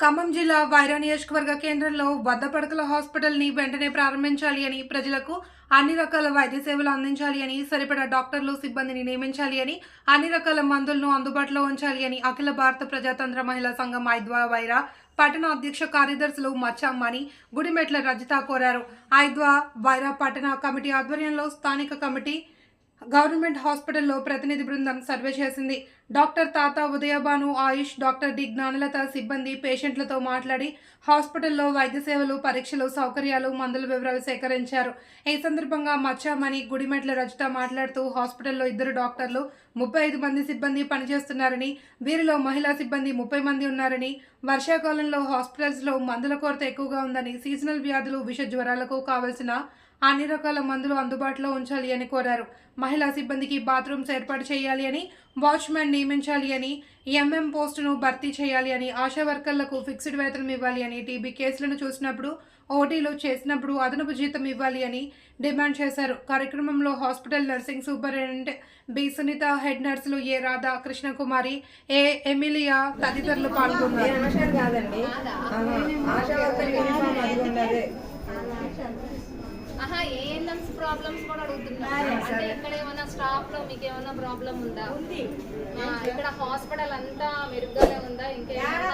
ఖమ్మం జిల్లా వైరా నియోజకవర్గ కేంద్రంలో వద్ద పడకల హాస్పిటల్ని వెంటనే ప్రారంభించాలి అని ప్రజలకు అన్ని రకాల వైద్య సేవలు అందించాలి అని సరిపడా డాక్టర్లు సిబ్బందిని నియమించాలి అని అన్ని రకాల మందులను అందుబాటులో ఉంచాలి అని అఖిల భారత ప్రజాతంత్ర మహిళా సంఘం ఐద్వా వైరా పట్టణ అధ్యక్ష కార్యదర్శులు మచ్చమ్మని గుడిమెట్ల రజిత కోరారు. ఐద్వా వైరా పట్టణ కమిటీ ఆధ్వర్యంలో స్థానిక కమిటీ గవర్నమెంట్ హాస్పిటల్లో ప్రతినిధి బృందం సర్వే చేసింది. Doctor Tata Udayabhanu AYUSH doctor D Gnanalatha సిబ్బంది పేషెంట్లతో మాట్లాడి హాస్పిటల్లో వైద్య సేవలు పరీక్షలు సౌకర్యాలు మందుల వివరాలు సేకరించారు. ఈ సందర్భంగా మచ్చామణి గుడిమెట్ల రజిత మాట్లాడుతూ హాస్పిటల్లో ఇద్దరు డాక్టర్లు ముప్పై ఐదు మంది సిబ్బంది పనిచేస్తున్నారని వీరిలో మహిళా సిబ్బంది ముప్పై మంది ఉన్నారని వర్షాకాలంలో హాస్పిటల్స్లో మందుల కొరత ఎక్కువగా ఉందని సీజనల్ వ్యాధులు విష జ్వరాలకు కావలసిన అన్ని రకాల మందులు అందుబాటులో ఉంచాలి అని కోరారు. మహిళా సిబ్బందికి బాత్రూమ్స్ ఏర్పాటు చేయాలి అని వాచ్మెన్ నియమించాలి అని ఎంఎం పోస్టును భర్తీ చేయాలి అని ఆశా వర్కర్లకు ఫిక్స్డ్ వేతనం ఇవ్వాలి అని టీబీ కేసులను చూసినప్పుడు ఓటీలు చేసినప్పుడు అదనపు జీతం ఇవ్వాలి అని డిమాండ్ చేశారు. కార్యక్రమంలో hospital nursing superintendent B Sunitha head నర్సులు A Radha Krishnakumari A Emilia తదితరులు పాల్గొన్నారు. ప్రాబ్లమ్స్ కూడా అడుగుతున్నారు అంటే ఇక్కడ ఏమైనా స్టాఫ్లో మీకు ఏమైనా ప్రాబ్లం ఉందా? ఇక్కడ హాస్పిటల్ అంతా మెరుగ్గానే ఉందా? ఇంకేమైనా.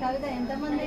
కవిత ఎంతమంది?